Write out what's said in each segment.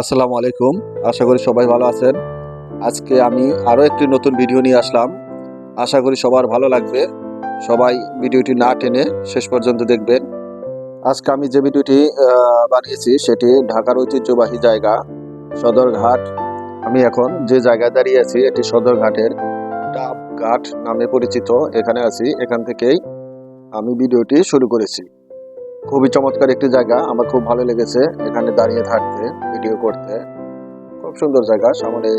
আসসালামু আলাইকুম। আশা করি সবাই ভালো আছেন। আজকে আমি আরও একটি নতুন ভিডিও নিয়ে আসলাম। আশা করি সবার ভালো লাগবে। সবাই ভিডিওটি না টেনে শেষ পর্যন্ত দেখবেন। আজকে আমি যে ভিডিওটি বানিয়েছি সেটি ঢাকার ঐতিহ্যবাহী জায়গা, সদরঘাট। আমি এখন যে জায়গায় দাঁড়িয়ে আছি, এটি সদরঘাটের ডাব ঘাট নামে পরিচিত। এখানে আছি, এখান থেকেই আমি ভিডিওটি শুরু করেছি। খুবই চমৎকার একটি জায়গা। আমার খুব ভালো লেগেছে এখানে দাঁড়িয়ে থাকতে ভিডিও করতে। খুব সুন্দর জায়গা। সামনে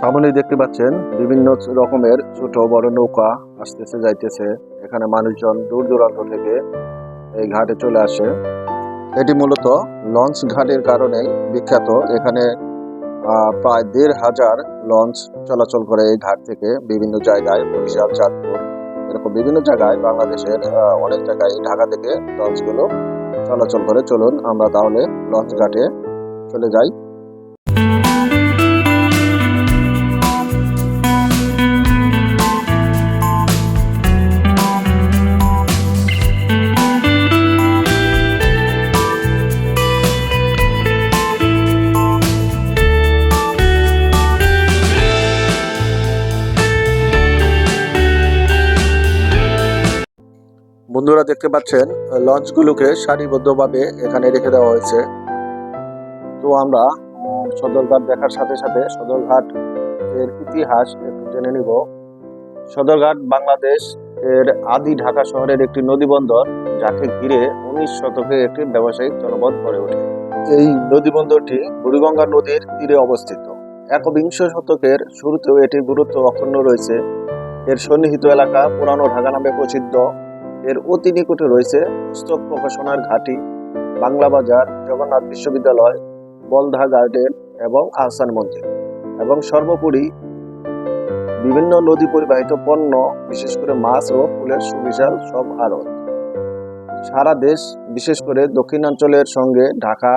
সামনে দেখতে পাচ্ছেন বিভিন্ন রকমের ছোট বড় নৌকা আসতেছে, যাইতেছে। এখানে মানুষজন দূর দূরান্ত থেকে এই ঘাটে চলে আসে। এটি মূলত লঞ্চ ঘাটের কারণে বিখ্যাত। এখানে প্রায় দেড় হাজার লঞ্চ চলাচল করে এই ঘাট থেকে বিভিন্ন জায়গায় বরিশাল, চাঁদপুর। এরকম বিভিন্ন জায়গায় বাংলাদেশের অনেক জায়গায় ঢাকা থেকে লঞ্চগুলো চলাচল করে। চলুন আমরা তাহলে লঞ্চ ঘাটে চলে যাই। বন্ধুরা দেখতে পাচ্ছেন, লঞ্চগুলোকে সারিবদ্ধভাবে এখানে রেখে দেওয়া হয়েছে। তো আমরা সদরঘাট দেখার সাথে সাথে সদরঘাট এর ইতিহাস একটু জেনে নিব। সদরঘাট বাংলাদেশ এর আদি ঢাকা শহরের একটি নদী বন্দর যাকে ঘিরে উনিশ শতকে একটি ব্যবসায়িক জনপদ গড়ে ওঠে। এই নদী বন্দরটি বুড়িগঙ্গা নদীর তীরে অবস্থিত। একবিংশ শতকের শুরুতেও এটির গুরুত্ব অক্ষুণ্ণ রয়েছে। এর সন্নিহিত এলাকা পুরানো ঢাকা নামে প্রসিদ্ধ। এর অতি নিকটে রয়েছে পুস্তক প্রকাশনার ঘাটি, বাংলা বাজার, জগন্নাথ বিশ্ববিদ্যালয়, বলধা গার্ডেন এবং আহসান মন্দির। এবং সর্বোপরি বিভিন্ন নদী পরিবাহিত পণ্য, বিশেষ করে মাছ ও ফুলের সুবিশাল সব আড়ত। সারা দেশ, বিশেষ করে দক্ষিণাঞ্চলের সঙ্গে ঢাকা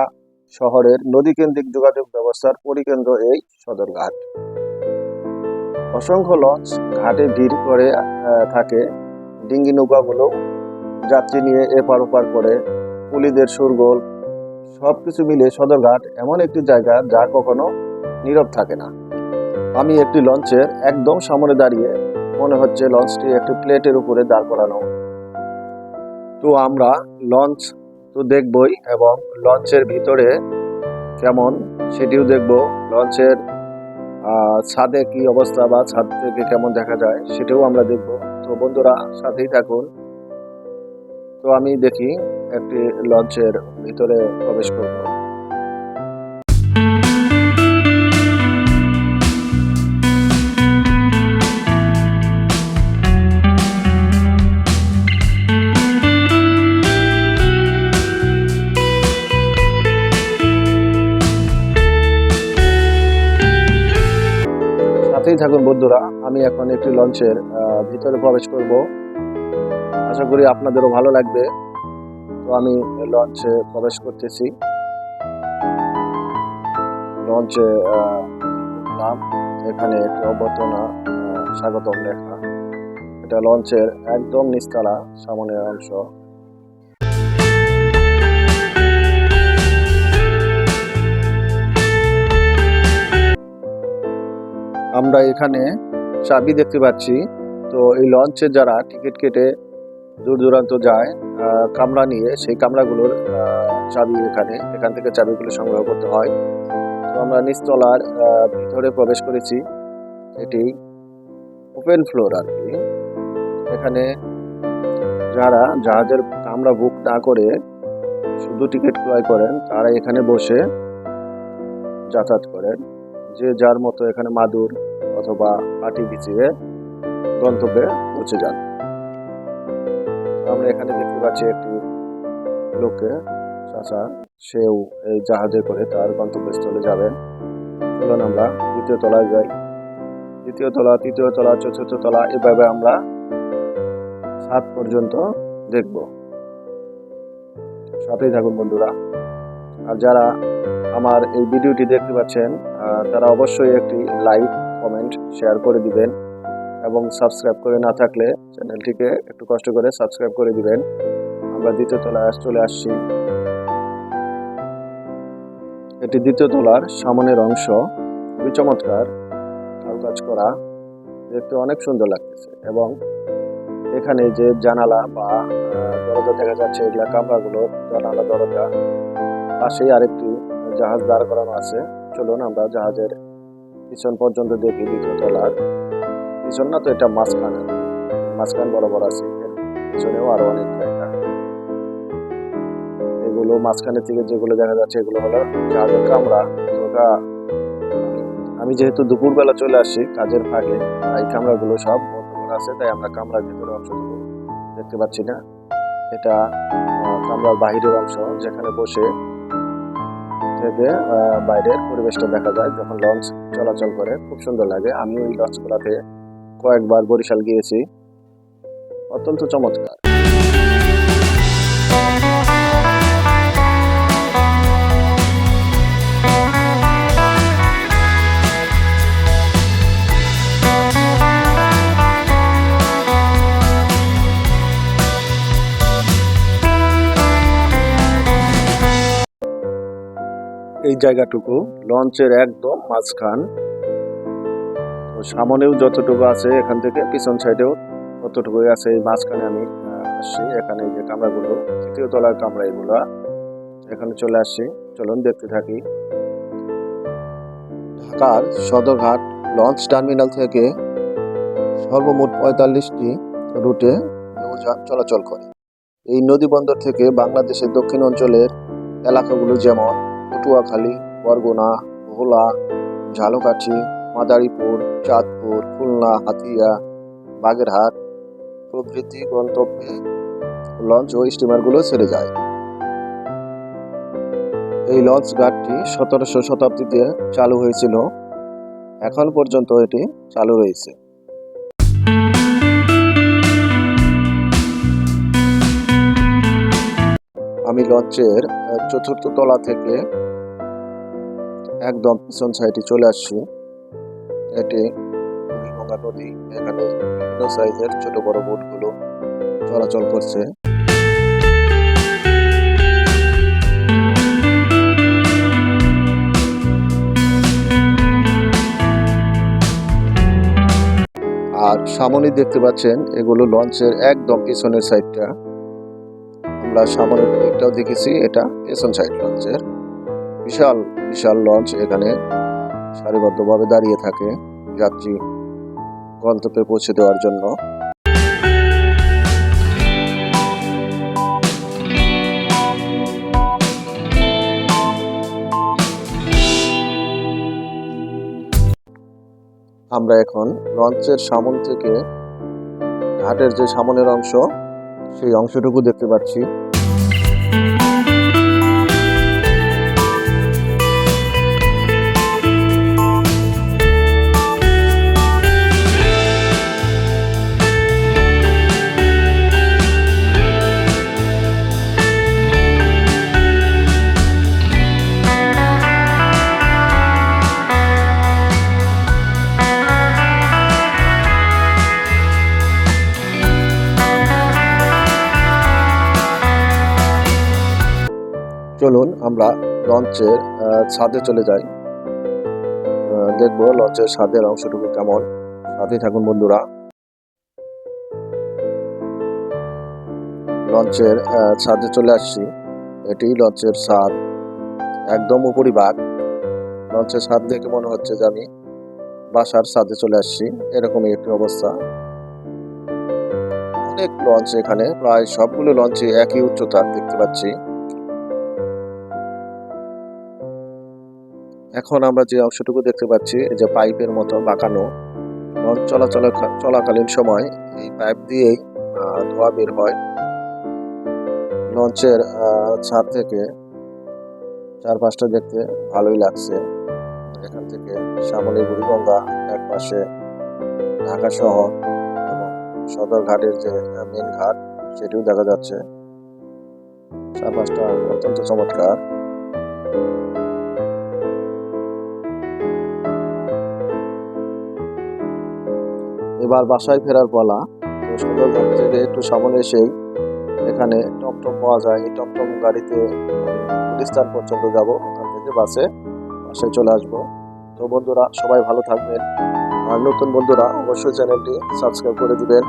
শহরের নদীকেন্দ্রিক যোগাযোগ ব্যবস্থার পরিকেন্দ্র এই সদরঘাট অসংখ্য লঞ্চ ঘাটে ভিড় করে থাকে। ডিঙ্গি নৌকাগুলো যাত্রী নিয়ে এপার ওপার করে কুলিদের সুরগোল সবকিছু মিলে সদরঘাট এমন একটি জায়গা যা কখনো নীরব থাকে না। আমি একটি লঞ্চের একদম সামনে দাঁড়িয়ে মনে হচ্ছে লঞ্চটি একটি প্লেটের উপরে দাঁড় করানো। তো আমরা লঞ্চ তো দেখবই এবং লঞ্চের ভিতরে কেমন সেটিও দেখব। লঞ্চের ছাদে কি অবস্থা বা ছাদ থেকে কেমন দেখা যায় সেটাও আমরা দেখব। তো বন্ধুরা সাথেই থাকুন। তো আমি দেখি একটি লঞ্চের ভিতরে প্রবেশ করব। সাথেই থাকুন বন্ধুরা, আমি এখন একটি লঞ্চের ভিতরে প্রবেশ করব। আশা করি আপনাদেরও ভালো লাগবে। তো আমি লঞ্চে প্রবেশ করতেছি। লঞ্চে নাম এখানে একটি অভ্যর্থনা স্বাগতম লেখা। এটা লঞ্চের একদম নিচতলা, সামনের অংশ। আমরা এখানে চাবি দেখতে পাচ্ছি। তো এই লঞ্চে যারা টিকিট কেটে দূর দূরান্ত যায় কামরা নিয়ে সেই কামরাগুলোর চাবি এখানে, এখান থেকে চাবিগুলো সংগ্রহ করতে হয়। তো আমরা নিচতলার ভিতরে প্রবেশ করেছি। এটি ওপেন ফ্লোর আর কি এখানে যারা জাহাজের কামরা বুক না করে শুধু টিকিট ক্রয় করেন, তারা এখানে বসে যাতায়াত করেন। যে যার মতো এখানে মাদুর অথবা পাটি বিছিয়ে গন্তব্যে পৌঁছে যান। আমরা এখানে দেখতে পাচ্ছি একটি লোককে। চাচা, সেও এই জাহাজে করে তার গন্তব্যস্থলে যাবেন। চলুন আমরা দ্বিতীয় তলায় যাই। দ্বিতীয় তলা, তৃতীয় তলা, চতুর্থ তলা, এভাবে আমরা সাত পর্যন্ত দেখব। সাথেই থাকুন বন্ধুরা। আর যারা আমার এই ভিডিওটি দেখতে পাচ্ছেন তারা অবশ্যই একটি লাইক কমেন্ট শেয়ার করে দিবেন এবং সাবস্ক্রাইব করে না থাকলে চ্যানেলটিকে একটু কষ্ট করে সাবস্ক্রাইব করে দিবেন। আমরা দ্বিতীয় তলায় চলে আসছি। এটি দ্বিতীয় তলার সামনের অংশ। খুবই চমৎকার কাজ করা। দেখতে অনেক সুন্দর লাগতেছে এবং এখানে যে জানালা বা দরজা দেখা যাচ্ছে, এগুলা কামরাগুলো, জানালা, দরজা। পাশেই আরেকটি জাহাজ দাঁড় করানো আছে। চলুন আমরা জাহাজের পিছন পর্যন্ত দেখি দ্বিতীয় তলার। পিছন না তো এটা মাঝখানে। মাঝখান বরাবর আছে। পিছনেও আরও অনেক জায়গা। এগুলো মাঝখানের থেকে যেগুলো দেখা যাচ্ছে, এগুলো হলো জাহাজের কামরা। ওটা আমি যেহেতু দুপুরবেলা চলে আসি কাজের ফাঁকে এই কামরাগুলো সব বন্ধ করা আছে, তাই আমরা কামরার ভিতরে অংশটুকু দেখতে পাচ্ছি না? এটা কামরার বাহিরের অংশ, যেখানে বসে থেকে বাইরের পরিবেশটা দেখা যায় যখন লঞ্চ চলাচল করে, খুব সুন্দর লাগে। আমি ওই লঞ্চ করাতে কয়েকবার বরিশাল গিয়েছি। অত্যন্ত চমৎকার। জায়গাটুকু, লঞ্চের একদম মাঝখান। সামনেও যতটুকু আছে এখান থেকে, পিছন সাইডেও ততটুকুই আছে, এই মাঝখানে আমি আসছি। এখানে যে কামরাগুলো, তৃতীয় তলার কামরা এগুলো। এখানে চলে আসছি। চলুন দেখতে থাকি। ঢাকার সদরঘাট লঞ্চ টার্মিনাল থেকে সর্বমোট পঁয়তাল্লিশটি রুটে নৌযান চলাচল করে। এই নদী বন্দর থেকে বাংলাদেশের দক্ষিণ অঞ্চলের এলাকাগুলো যেমন পটুয়াখালী, বরগুনা, ভোলা, ঝালকাঠি, মাদারীপুর, চাঁদপুর, খুলনা, হাতিয়া, বাগেরহাট প্রভৃতি গন্তব্যে লঞ্চ ও স্টিমারগুলো ছেড়ে যায়। এই লঞ্চ ঘাটটি সতেরোশো শতাব্দীতে চালু হয়েছিল। এখন পর্যন্ত এটি চালু রয়েছে। আমি লঞ্চের চতুর্থ তলা থেকে একদম পিছন সাইডে চলে আসছি। এটি বুড়িগঙ্গা নদী, এখানে বিভিন্ন সাইজের ছোট বড় বোটগুলো চলাচল করছে। আর সামনে দেখতে পাচ্ছেন, এগুলো লঞ্চের একদম পিছনের সাইডটা আমরা সামনের দিকটাও দেখেছি, এটা পেছন সাইড লঞ্চের বিশাল বিশাল লঞ্চ এখানে সারিবদ্ধভাবে দাঁড়িয়ে থাকে যাত্রী গন্তব্যে পৌঁছে দেওয়ার জন্য। আমরা এখন লঞ্চের সামন থেকে ঘাটের যে সামনের অংশ, সেই অংশটুকু দেখতে পাচ্ছি। চলুন, আমরা লঞ্চের ছাদে চলে যাই। দেখব লঞ্চের ছাদের অংশটুকু কেমন। সাথে থাকুন বন্ধুরা। লঞ্চের ছাদে চলে আসছি। এটি লঞ্চের ছাদ। একদম উপরিভাগ লঞ্চের ছাদ দেখে মনে হচ্ছে যে আমি বাসার ছাদে চলে আসছি। এরকমই একটি অবস্থা। অনেক লঞ্চ এখানে। প্রায় সবগুলো লঞ্চে একই উচ্চতার দেখতে পাচ্ছি। এখন আমরা যে অংশটুকু দেখতে পাচ্ছি যে পাইপের মতো বাঁকানো লঞ্চ চলাচল, চলাকালীন সময় এই পাইপ দিয়েই ধোঁয়া বের হয়। লঞ্চের ছাদ থেকে চারপাশটা দেখতে ভালোই লাগছে। এখান থেকে সামনে বুড়িগঙ্গা এক পাশে ঢাকা শহর এবং সদরঘাটের যে মেন ঘাট, সেটিও দেখা যাচ্ছে। চারপাশটা অত্যন্ত চমৎকার। এবার বাসায় ফেরার পালা। তো সদরঘাট থেকে একটু সামনে এসেই এখানে টমটম পাওয়া যায়। এই টমটম গাড়িতে আমি পর্যন্ত যাব। ওখান থেকে বাসে, বাসায় চলে আসব। তো বন্ধুরা, সবাই ভালো থাকবেন। আর নতুন বন্ধুরা, অবশ্যই চ্যানেলটি সাবস্ক্রাইব করে দিবেন।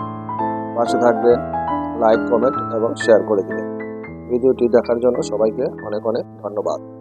পাশে থাকবেন, লাইক, কমেন্ট এবং শেয়ার করে দিবেন। ভিডিওটি দেখার জন্য সবাইকে অনেক অনেক ধন্যবাদ।